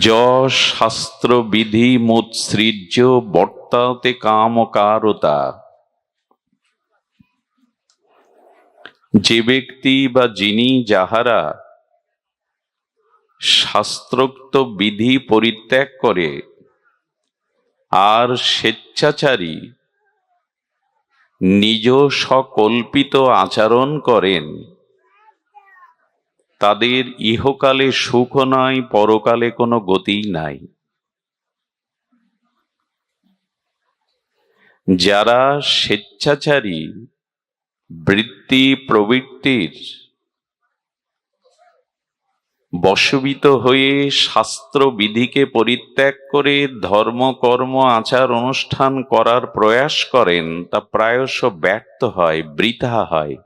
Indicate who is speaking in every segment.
Speaker 1: যশ শাস্ত্র বিধি মুৎসৃজ্য বর্তাতে কামকারতা। যে ব্যক্তি বা যিনি যাহারা শাস্ত্রোক্ত বিধি পরিত্যাগ করে, আর স্বেচ্ছাচারী নিজ সকল্পিত আচরণ করেন তাদের ইহকালে সুখ নাই, পরকালে কোনো গতিই নাই। যারা স্বেচ্ছাচারী, বৃত্তি প্রবৃত্তির বশবিত হয়ে শাস্ত্র বিধিকে পরিত্যাগ করে ধর্ম, কর্ম, আচার, অনুষ্ঠান করার প্রয়াস করেন, তা প্রায়শ ব্যর্থ হয়, বৃথা হয়।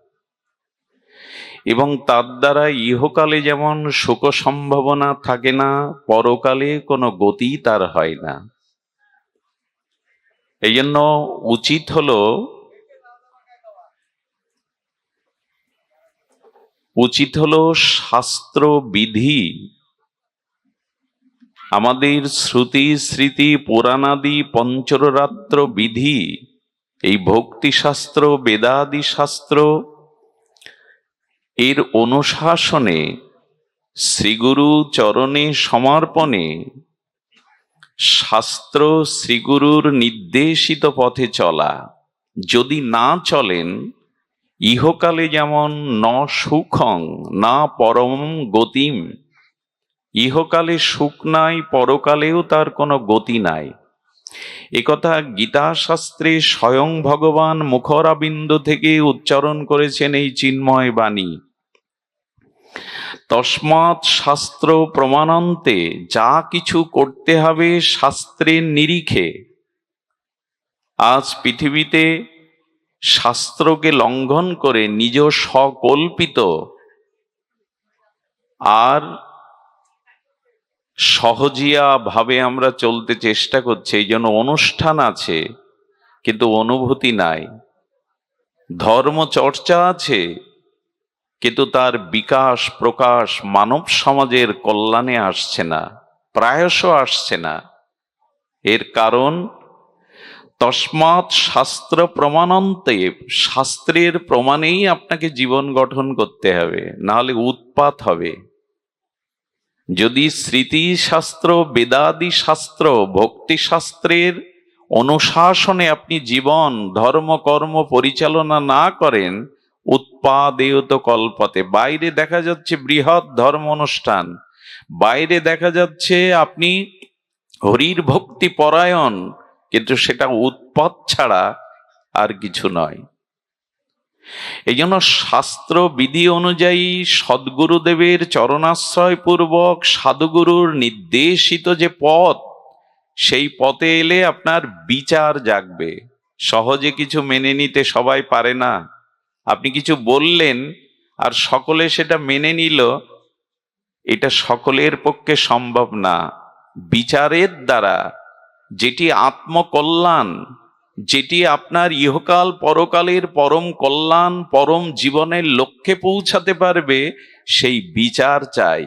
Speaker 1: এবং তার দ্বারা ইহকালে যেমন সুখ সম্ভাবনা থাকে না, পরকালে কোনো গতি তার হয় না। এই জন্য উচিত হলো উচিত হলো শাস্ত্র বিধি আমাদের শ্রুতি, স্মৃতি, পুরাণাদি পঞ্চরাত্র বিধি এই ভক্তি শাস্ত্র বেদাদি শাস্ত্র এর অনুশাসনে শ্রীগুরু চরণে সমর্পণে শাস্ত্র শ্রীগুরুর নির্দেশিত পথে চলা। যদি না চলেন, ইহকালে যেমন ন সুখং না পরম গতিম, ইহকালে সুখ নাই, পরকালেও তার কোনো গতি নাই। একথা গীতা শাস্ত্রে স্বয়ং ভগবান মুখরাবিন্দ থেকে উচ্চারণ করেছেন এই চিন্ময় বাণী। তসমাৎ শাস্ত্র প্রমাণন্তে যা কিছু করতে হবে শাস্ত্রের নিরিখে। আজ পৃথিবীতে শাস্ত্রকে লঙ্ঘন করে নিজ সকল্পিত আর সহজিয়া ভাবে আমরা চলতে চেষ্টা করছি, এই জন্য অনুষ্ঠান আছে, কিন্তু অনুভূতি নাই। ধর্ম চর্চা আছে, কিন্তু তার বিকাশ, প্রকাশ মানব সমাজের কল্যাণে আসছে না, প্রায়শ আসছে না। এর কারণ, তসমাৎ শাস্ত্র প্রমাণন্তে, শাস্ত্রের প্রমাণেই আপনাকে জীবন গঠন করতে হবে, নাহলে উৎপাত হবে। যদি স্মৃতি শাস্ত্র বেদাদি শাস্ত্র ভক্তি শাস্ত্রের অনুশাসনে আপনি জীবন, ধর্ম, কর্ম পরিচালনা না করেন, উৎপাদেয়ত কল্পতে। বাইরে দেখা যাচ্ছে বৃহৎ ধর্ম অনুষ্ঠান। বাইরে দেখা যাচ্ছে আপনি হরির ভক্তি পরায়ণ, কিন্তু সেটা উৎপাদ ছাড়া আর কিছু নয়। এই জন্য শাস্ত্র বিধি অনুযায়ী সদ্গুরুদেবের চরণাশ্রয় পূর্বক সাধুগুরুর নির্দেশিত যে পথ, সেই পথে এলে আপনার বিচার জাগবে। সহজে কিছু মেনে নিতে সবাই পারে না। আপনি কিছু বললেন আর সকলে সেটা মেনে নিল, এটা সকলের পক্ষে সম্ভব না। বিচারের দ্বারা যেটি আত্মকল্যাণ যেটি আপনার ইহকাল পরকালের পরম কল্যাণ, পরম জীবনের লক্ষ্যে পৌঁছাতে পারবে, সেই বিচার চাই।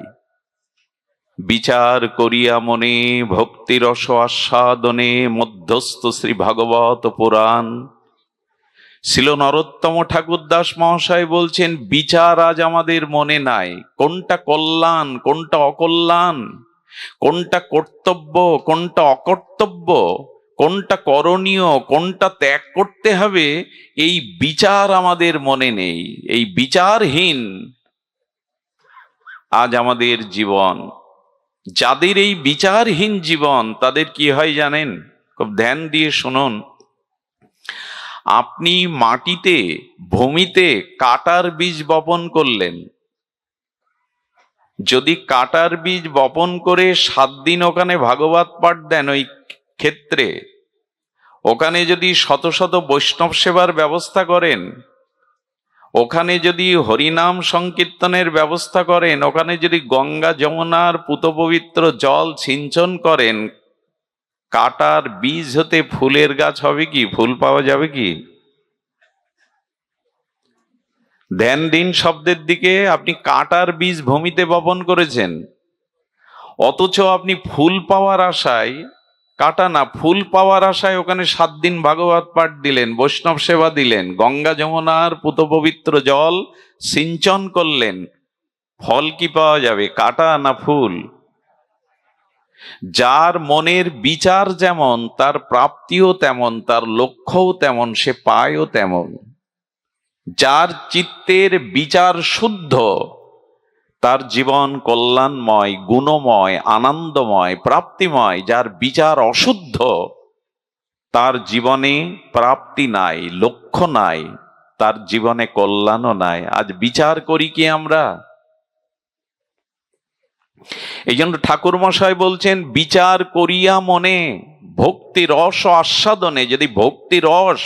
Speaker 1: বিচার করিয়া মনে ভক্তিরস আস্বাদনে মধ্যস্থ শ্রী ভাগবত পুরাণ। ছিল নরোত্তম ঠাকুর দাস মহাশয় বলছেন, বিচার আজ আমাদের মনে নাই। কোনটা কল্যাণ, কোনটা অকল্যাণ? কোনটা কর্তব্য, কোনটা অকর্তব্য? কোনটা করণীয়, কোনটা ত্যাগ করতে হবে, এই বিচার আমাদের মনে নেই। এই বিচারহীন আজ আমাদের জীবন। যাদের এই বিচারহীন জীবন, তাদের কি হয় জানেন? খুব ধ্যান দিয়ে শুনুন। আপনি মাটিতে, ভূমিতে কাটার বীজ বপন করলেন। যদি কাটার বীজ বপন করে সাত দিন ওখানে ভাগবত পাঠ দেন, ওই ক্ষেত্রে ওখানে যদি শত শত বৈষ্ণব সেবার ব্যবস্থা করেন, ওখানে যদি হরিনাম সংকীর্তনের ব্যবস্থা করেন, ওখানে যদি গঙ্গা যমুনার পুতপবিত্র জল সিঞ্চন করেন, কাটার বীজ হতে ফুলের গাছ হবে কি? ফুল পাওয়া যাবে কি? ধ্যান দিন শব্দের দিকে আপনি কাটার বীজ ভূমিতে বপন করেছেন, অথচ আপনি ফুল পাওয়ার আশায় কাটা না, ফুল পাওয়ার আশায় ওখানে সাত দিন ভাগবত পাঠ দিলেন, বৈষ্ণব সেবা দিলেন, গঙ্গা যমুনার পুত পবিত্র জল সিঞ্চন করলেন। ফল কি পাওয়া যাবে, কাটা না ফুল? যার মনের বিচার যেমন, তার প্রাপ্তিও তেমন, তার লক্ষ্যও তেমন, সে পায়ও তেমন। যার চিত্তের বিচার শুদ্ধ তার জীবন কল্যাণময়, গুণময়, আনন্দময়, প্রাপ্তিময়, যার বিচার অশুদ্ধ, তার জীবনে প্রাপ্তি নাই, লক্ষ্য নাই, তার জীবনে কল্যাণও নাই। আজ বিচার করি কি আমরা? এই জন্য ঠাকুর মশাই বলছেন, বিচার করিয়া মনে ভক্তি রস আস্বাদনে, যদি ভক্তি রস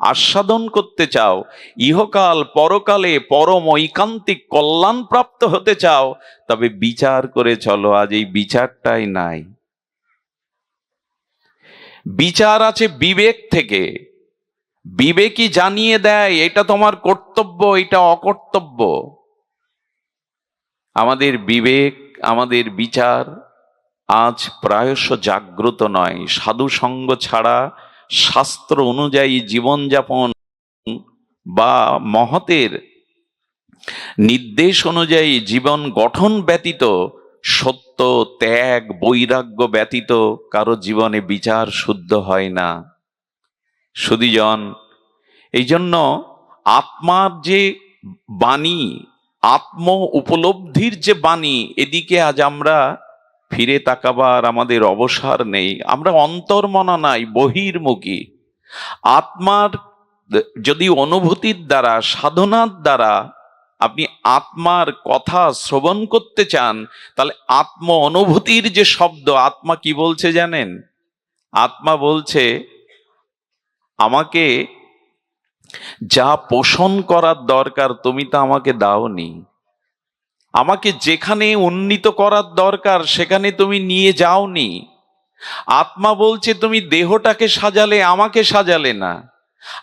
Speaker 1: আস্বাদন করতে চাও, ইহকাল পরকালে পরম ঐকান্তিক কল্যাণ প্রাপ্ত হতে চাও, তবে বিচার করে চলো, আজ এই বিচারটাই নাই। বিচার আছে বিবেক থেকে। বিবেকই জানিয়ে দেয়, এটা তোমার কর্তব্য, এটা অকর্তব্য। আমাদের বিবেক, আমাদের বিচার আজ প্রায়শ জাগ্রত নয় সাধু সঙ্গ ছাড়া শাস্ত্র অনুযায়ী জীবনযাপন বা মহতের নির্দেশ অনুযায়ী জীবন গঠন ব্যতীত, সত্য, ত্যাগ, বৈরাগ্য ব্যতীত কারও জীবনে বিচার শুদ্ধ হয় না। সুদীজন এই জন্য আত্মার যে বাণী, আত্ম উপলব্ধির যে বাণী, এদিকে আজ আমরা ফিরে তাকাবার আমাদের অবসর নেই। আমরা অন্তর্মনা নাই, বহির্মুখী। আত্মার যদি অনুভূতির দ্বারা, সাধনার দ্বারা আপনি আত্মার কথা শ্রবণ করতে চান, তাহলে আত্ম অনুভূতির যে শব্দ, আত্মা কি বলছে জানেন? আত্মা বলছে, আমাকে যা পোষণ করার দরকার তুমি তা আমাকে দাওনি। আমাকে যেখানে উন্নীত করার দরকার, সেখানে তুমি নিয়ে যাওনি। আত্মা বলছে, তুমি দেহটাকে সাজালে, আমাকে সাজালে না।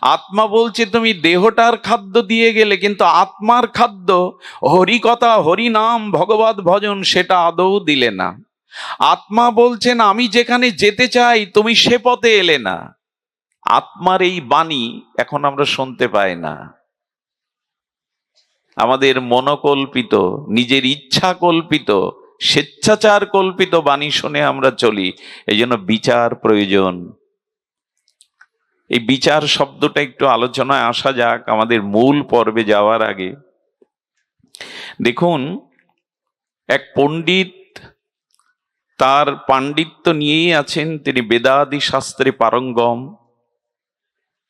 Speaker 1: আত্মা বলছে, তুমি দেহটার খাদ্য দিয়ে গেলে, কিন্তু আত্মার খাদ্য হরি কথা হরি নাম ভগবত ভজন, সেটা আদৌ দিলে না। আত্মা বলছেন, আমি যেখানে যেতে চাই, তুমি সে পথে এলে না। আত্মার এই বাণী এখন আমরা শুনতে পাই না। আমাদের মনোকল্পিত, নিজের ইচ্ছা কল্পিত স্বেচ্ছাচার কল্পিত বাণী শুনে আমরা চলি। এই জন্য বিচার প্রয়োজন। এই বিচার শব্দটা একটু আলোচনায় আসা যাক, আমাদের মূল পর্বে যাওয়ার আগে। দেখুন, এক পণ্ডিত তার পাণ্ডিত্য নিয়েই আছেন, তিনি বেদাদি শাস্ত্রে পারঙ্গম।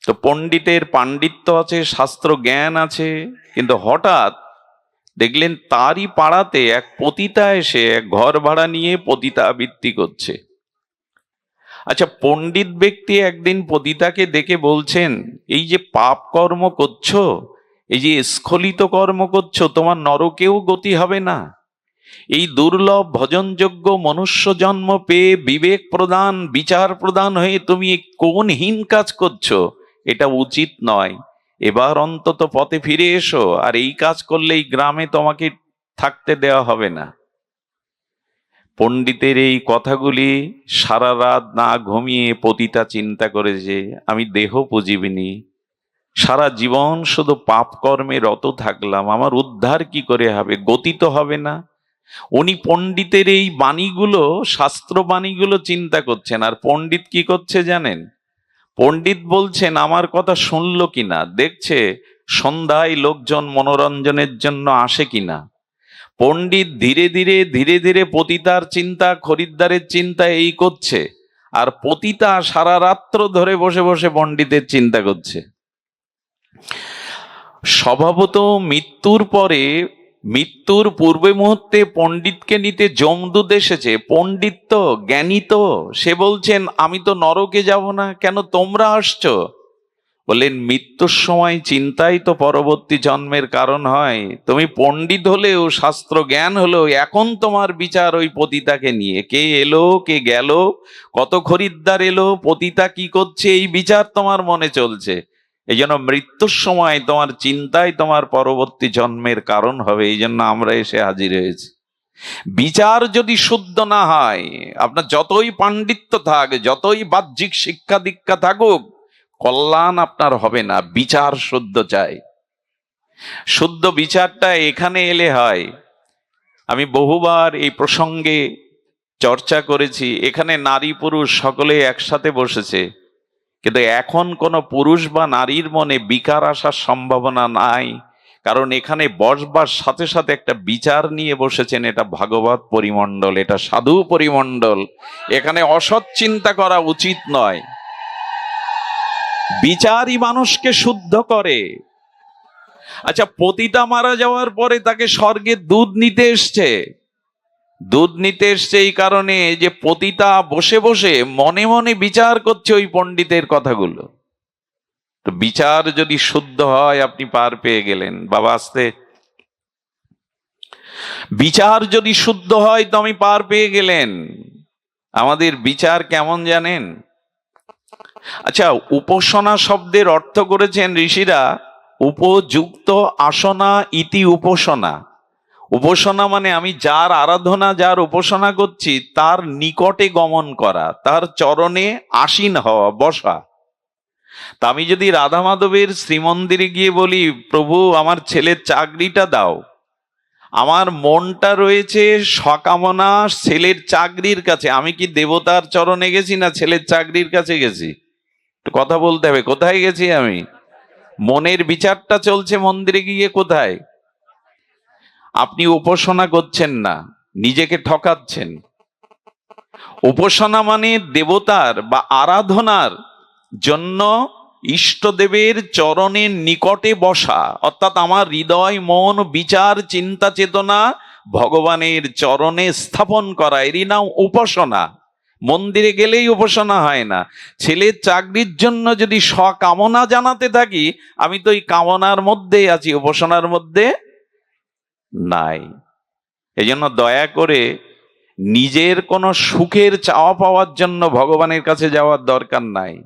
Speaker 1: তো পণ্ডিতের পাণ্ডিত্য আছে শাস্ত্র জ্ঞান আছে, কিন্তু হঠাৎ দেখলেন তারই পাড়াতে এক পতিতা এসে এক ঘর ভাড়া নিয়ে পতিতা আবৃত্তি করছে। আচ্ছা পণ্ডিত ব্যক্তি একদিন পতিতাকে দেখে বলছেন, এই যে পাপ কর্ম করছ, এই যে স্খলিত কর্ম করছ, তোমার নরকেও গতি হবে না। এই দুর্লভ ভজনযোগ্য মনুষ্য জন্ম পেয়ে বিবেক প্রদান, বিচার প্রদান হয়ে তুমি কোন হীন কাজ করছ? এটা উচিত নয়। এবার অন্তত পথে ফিরে এসো, আর এই কাজ করলে এই গ্রামে তোমাকে থাকতে দেওয়া হবে না। পণ্ডিতের এই কথাগুলি সারা রাত না ঘুমিয়ে পতিতা চিন্তা করেছে আমি দেহ পুজিবিনি। সারা জীবন শুধু পাপ কর্মে রত থাকলাম, আমার উদ্ধার কি করে হবে? গতি তো হবে না। উনি পণ্ডিতের এই বাণীগুলো, শাস্ত্র বাণীগুলো চিন্তা করছেন, আর পণ্ডিত কি করছে জানেন? পণ্ডিত বলছেন, আমার কথা শুনলো কিনা? দেখছে সন্ধ্যায় লোকজন মনোরঞ্জনের জন্য আসে কিনা? পণ্ডিত ধীরে ধীরে ধীরে ধীরে পতিতার চিন্তা, খরিদ্দারের চিন্তা এই করছে, আর পতিতা সারা রাত্র ধরে বসে বসে পণ্ডিতের চিন্তা করছে। স্বভাবত মৃত্যুর পরে মৃত্যুর পূর্বে মুহূর্তে পণ্ডিতকে নিতে যমদূত এসেছে। পণ্ডিত তো, জ্ঞানী তো। সে বলছেন, আমি তো নরকে যাব না, কেন তোমরা আসছো? বললেন, মৃত্যুর সময় চিন্তাই তো পরবর্তী জন্মের কারণ হয়। তুমি পণ্ডিত হলেও শাস্ত্র জ্ঞান হলেও, এখন তোমার বিচার ওই পতিতাকে নিয়ে। কে এলো, কে গেল, কত খরিদ্দার এলো, পতিতা কি করছে, এই বিচার তোমার মনে চলছে। এই জন্য মৃত্যুর সময় তোমার চিন্তাই তোমার পরবর্তী জন্মের কারণ হবে এই জন্য আমরা এসে হাজির হয়েছি। বিচার যদি শুদ্ধ না হয়, আপনার যতই পাণ্ডিত্য থাক, যতই বাহ্যিক শিক্ষা দীক্ষা থাকুক, কল্যাণ আপনার হবে না, বিচার শুদ্ধ চাই। শুদ্ধ বিচারটা এখানে এলে হয়। আমি বহুবার এই প্রসঙ্গে চর্চা করেছি, এখানে নারী পুরুষ সকলে একসাথে বসেছে। কিন্তু এখন কোনো পুরুষ বা নারীর মনে বিকার আসার সম্ভাবনা নাই, কারণ এখানে বসবার সাথে সাথে একটা বিচার নিয়ে বসেছেন এটা ভাগবত পরিমণ্ডল, এটা সাধু পরিমণ্ডল। এখানে অসৎ চিন্তা করা উচিত নয়। বিচারই মানুষকে শুদ্ধ করে। আচ্ছা পতিতা মারা যাওয়ার পরে তাকে স্বর্গে দুধ নিতে এসছে। দুধ নিতে এসছে এই কারণে যে পতিতা বসে বসে মনে মনে বিচার করছে ওই পণ্ডিতের কথাগুলো। তো বিচার যদি শুদ্ধ হয়, আপনি পার পেয়ে গেলেন। বাবা, আসতে। বিচার যদি শুদ্ধ হয়, তো আমি পার পেয়ে গেলেন। আমাদের বিচার কেমন জানেন? আচ্ছা উপাসনা শব্দের অর্থ করেছেন ঋষিরা, উপযুক্ত আসনা ইতি উপাসনা। উপাসনা মানে আমি যার আরাধনা, যার উপাসনা করছি, তার নিকটে গমন করা, তার চরণে আসীন হওয়া, বসা। তা আমি যদি রাধা মাধবের শ্রীমন্দিরে গিয়ে বলি, প্রভু, আমার ছেলের চাকরিটা দাও। আমার মনটা রয়েছে সকামনা ছেলের চাকরির কাছে। আমি কি দেবতার চরণে গেছি না ছেলের চাকরির কাছে গেছি? কথা বলতে হবে, কোথায় গেছি আমি? মনের বিচারটা চলছে মন্দিরে গিয়ে কোথায়? আপনি উপাসনা করছেন না, নিজেকে ঠকাচ্ছেন। উপাসনা মানে দেবতার বা আরাধনার জন্য ইষ্টদেবের চরণের নিকটে বসা, অর্থাৎ আমার হৃদয়, মন, বিচার, চিন্তা, চেতনা ভগবানের চরণে স্থাপন করা। এরই নাম উপাসনা। মন্দিরে গেলেই উপাসনা হয় না। ছেলের চাকরির জন্য যদি স্বকামনা জানাতে থাকি, আমি তো এই কামনার মধ্যেই আছি, উপাসনার মধ্যে। নাই। এই জন্য দয়া করে নিজের কোনো সুখের চাওয়া পাওয়ার জন্য ভগবানের কাছে যাওয়ার দরকার নাই।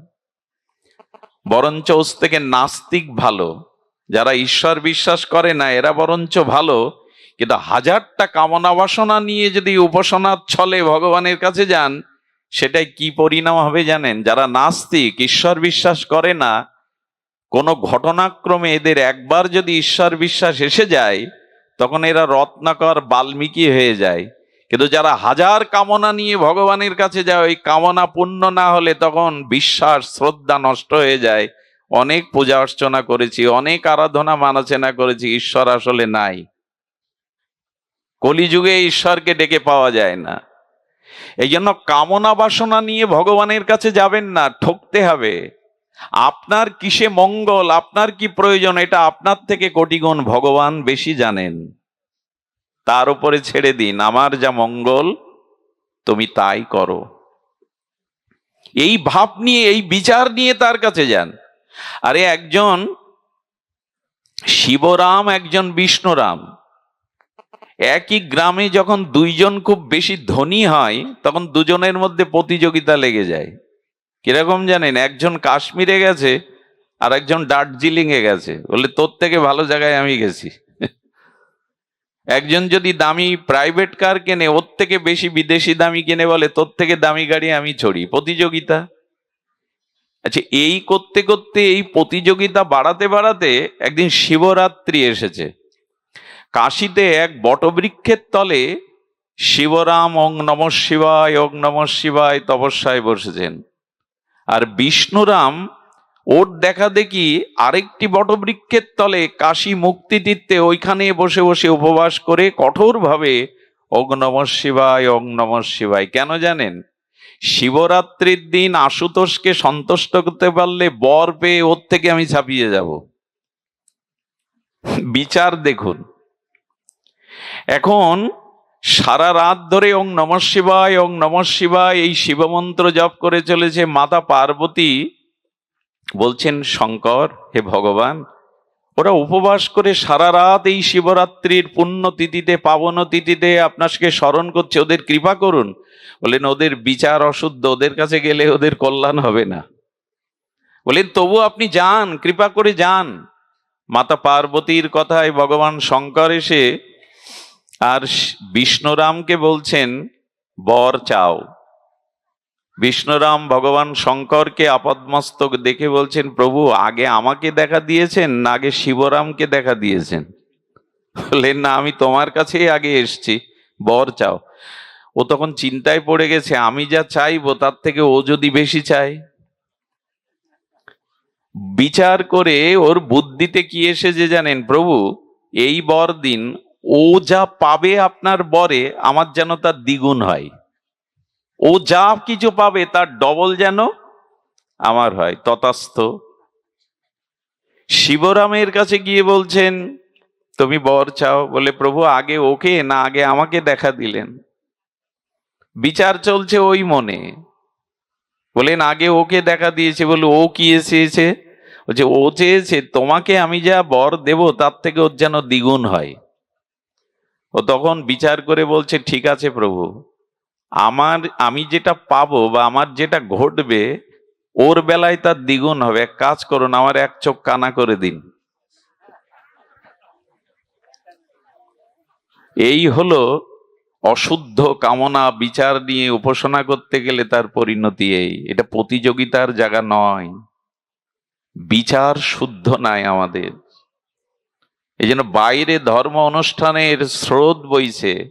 Speaker 1: বরঞ্চ ওস থেকে নাস্তিক ভালো। যারা ঈশ্বর বিশ্বাস করে না, এরা বরঞ্চ ভালো। কিন্তু হাজারটা কামনা বাসনা নিয়ে যদি উপাসনার ছলে ভগবানের কাছে যান, সেটাই কি পরিণাম হবে জানেন? যারা নাস্তিক, ঈশ্বর বিশ্বাস করে না, কোনো ঘটনাক্রমে এদের একবার যদি ঈশ্বর বিশ্বাস এসে যায় তখন এরা রত্নাকর বাল্মীকি হয়ে যায়। কিন্তু যারা হাজার কামনা নিয়ে ভগবানের কাছে যায়, ওই কামনা পূর্ণ না হলে তখন বিশ্বাস, শ্রদ্ধা নষ্ট হয়ে যায়। অনেক পূজা অর্চনা করেছি, অনেক আরাধনা মানাচেনা করেছি, ঈশ্বর আসলে নাই। কলিযুগে ঈশ্বরকে ডেকে পাওয়া যায় না। এই জন্য কামনা বাসনা নিয়ে ভগবানের কাছে যাবেন না, ঠকতে হবে। আপনার কিসে মঙ্গল, আপনার কি প্রয়োজন, এটা আপনার থেকে কোটিগুণ ভগবান বেশি জানেন। তার উপরে ছেড়ে দিন, আমার যা মঙ্গল, তুমি তাই করো। এই ভাব নিয়ে, এই বিচার নিয়ে তার কাছে যান। আরে একজন শিবরাম, একজন বিষ্ণুরাম, একই গ্রামে যখন দুইজন খুব বেশি ধনী হয়, তখন দুজনের মধ্যে প্রতিযোগিতা লেগে যায়। কীরকম জানেন? একজন কাশ্মীরে গেছে আর একজন দার্জিলিং এ গেছে। বলে তোর থেকে ভালো জায়গায় আমি গেছি। একজন যদি দামি প্রাইভেট কার কেনে, ওর থেকে বেশি বিদেশি দামি কেনে, বলে, তোর থেকে দামি গাড়ি আমি ছড়ি প্রতিযোগিতা। আচ্ছা এই করতে করতে, এই প্রতিযোগিতা বাড়াতে বাড়াতে একদিন শিবরাত্রি এসেছে। কাশিতে এক বটবৃক্ষের তলে শিবরাম, ওং নম শিবায়, ওং নম শিবায় তপস্যায় বসেছেন। আর বিষ্ণুরাম ওর দেখা দেখি আরেকটি বটবৃক্ষের তলে কাশী মুক্তি তীর্থে ওইখানে বসে বসে উপবাস করে কঠোরভাবে ওং নম শিবায় ওং নম শিবায়। কেন জানেন? শিবরাত্রির দিন আশুতোষকে সন্তুষ্ট করতে পারলে বর পেয়ে ওর থেকে আমি ছাপিয়ে যাব। বিচার দেখুন। এখন সারা রাত ধরে ওং নম শিবায়, ওং নম শিবায় এই শিবমন্ত্র জপ করে চলেছে মাতা পার্বতী। বলছেন, শঙ্কর, হে ভগবান, ওরা উপবাস করে সারা রাত এই শিবরাত্রির পুণ্য তিথিতে পাবন তিথিতে আপনাকে স্মরণ করছে, ওদের কৃপা করুন। বলেন, ওদের বিচার অশুদ্ধ, ওদের কাছে গেলে ওদের কল্যাণ হবে না। বলেন, তবু আপনি যান, কৃপা করে যান। মাতা পার্বতীর কথায় ভগবান শঙ্কর এসে আর বিষ্ণুরামকে বলছেন, বর চাও। বিষ্ণুরাম ভগবান শঙ্করকে আপদমস্তক দেখে বলছেন, প্রভু, আগে আমাকে দেখা দিয়েছেন না আগে শিবরামকে দেখা দিয়েছেন? বললেন, না, আমি তোমার কাছেই আগে এসছি। বর চাও। ও তখন চিন্তায় পড়ে গেছে, আমি যা চাইব, তার থেকে ও যদি বেশি চায়? বিচার করে ওর বুদ্ধিতে কি এসেছে জানেন, প্রভু, এই বর দিন ও যা পাবে আপনার বরে, আমার যেন তার দ্বিগুণ হয়। ও যা কিছু পাবে, তার ডবল যেন আমার হয়, তথাস্থ। শিবরামের কাছে গিয়ে বলছেন, তুমি বর চাও? বলে, প্রভু, আগে ওকে, না আগে আমাকে দেখা দিলেন। বিচার চলছে ওই মনে। বলেন, আগে ওকে দেখা দিয়েছে। বলে, ও কি এসেছে? বলছে, ও চেয়েছে, তোমাকে আমি যা বর দেব, তার থেকে ওর যেন দ্বিগুণ হয়। ও তখন বিচার করে বলছে, ঠিক আছে প্রভু, আমার, আমি যেটা পাবো বা আমার যেটা ঘটবে, ওর বেলায় তার দ্বিগুণ হবে। এক কাজ করুন, আমার এক চোখ কানা করে দিন। এই হলো অশুদ্ধ কামনা, বিচার নিয়ে উপাসনা করতে গেলে তার পরিণতি এই। এটা প্রতিযোগিতার জায়গা নয়। বিচার শুদ্ধ নাই আমাদের। এই জন্য বাইরে ধর্ম অনুষ্ঠানের স্রোত বইছে।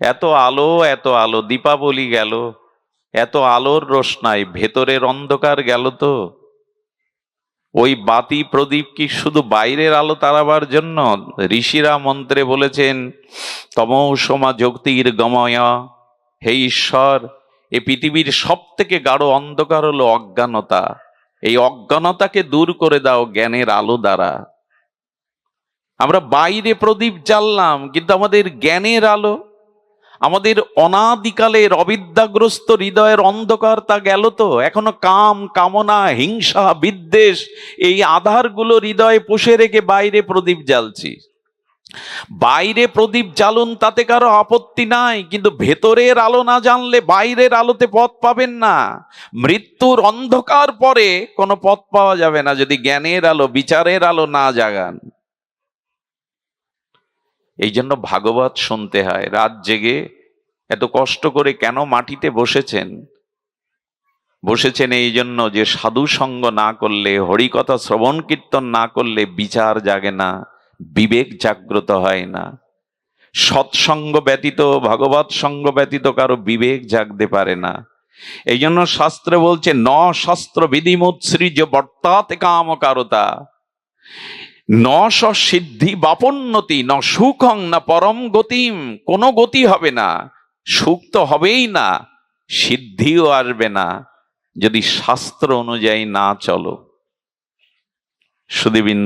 Speaker 1: এত আলো এত আলো, দীপাবলি গেল, এত আলোর রোশনাই ভেতরের অন্ধকার গেল তো। ওই বাতি প্রদীপ কি শুধু বাইরের আলো তারাবার জন্য? ঋষিরা মন্ত্রে বলেছেন তমসমা যুক্তির গময়, হে ঈশ্বর, এ পৃথিবীর সব থেকে গাঢ় অন্ধকার হলো অজ্ঞানতা। এই অজ্ঞানতাকে দূর করে দাও জ্ঞানের আলো দ্বারা। আমরা বাইরে প্রদীপ জ্বাললাম, কিন্তু আমাদের জ্ঞানের আলো, আমাদের অনাদিকালের অবিদ্যাগ্রস্ত হৃদয়ের অন্ধকার তা গেল তো। এখনও কাম, কামনা, হিংসা, বিদ্বেষ, এই আধারগুলো হৃদয়ে পুষে রেখে বাইরে প্রদীপ জ্বালছি। বাইরে প্রদীপ জ্বালুন, তাতে কারও আপত্তি নাই, কিন্তু ভেতরের আলো না জানলে বাইরের আলোতে পথ পাবেন না। মৃত্যুর অন্ধকার পরে কোনো পথ পাওয়া যাবে না যদি জ্ঞানের আলো, বিচারের আলো না জাগান। এই জন্য ভাগবত শুনতে হয়। রাত জেগে এত কষ্ট করে কেন মাটিতে বসেছেন? বসেছেন এই জন্য যে সাধু সঙ্গ না করলে, হরিকথা শ্রবণ কীর্তন না করলে বিচার জাগে না, বিবেক জাগ্রত হয় না। সৎসঙ্গ ব্যতীত, ভগবত সঙ্গ ব্যতীত কারও বিবেক জাগতে পারে না। এই জন্য শাস্ত্রে বলছে, ন শাস্ত্র বিধিমুৎসৃজ বর্তাতে কাম কারতা ন স সিদ্ধি বাপন্নতি, ন সুখং না পরম গতিম, কোনো গতি হবে না, সুখ তো হবেই না, সিদ্ধিও আসবে না, যদি শাস্ত্র অনুযায়ী না চলো। সুদীবিন